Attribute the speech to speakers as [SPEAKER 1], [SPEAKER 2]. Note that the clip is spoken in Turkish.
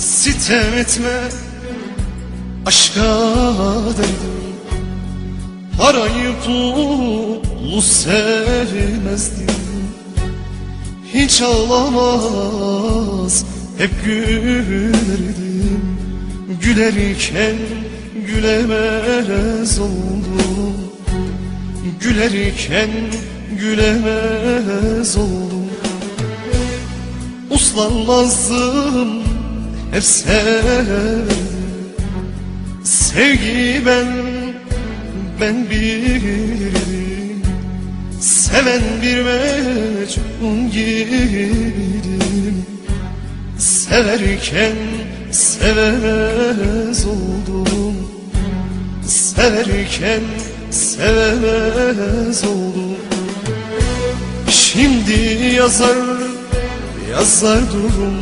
[SPEAKER 1] Sitem etme aşka derdim Parayı pulu sevmezdim. Hiç ağlamaz hep gülerdim. Gülerken gülemez oldum. Gülerken gülemez oldum. Uslanmazdım hep severdim Sevgi ben, ben bilirdim Seven bir mecnun gibiydim Severken sevemez oldum. Severken sevemez oldum. Şimdi yazar, yazar durum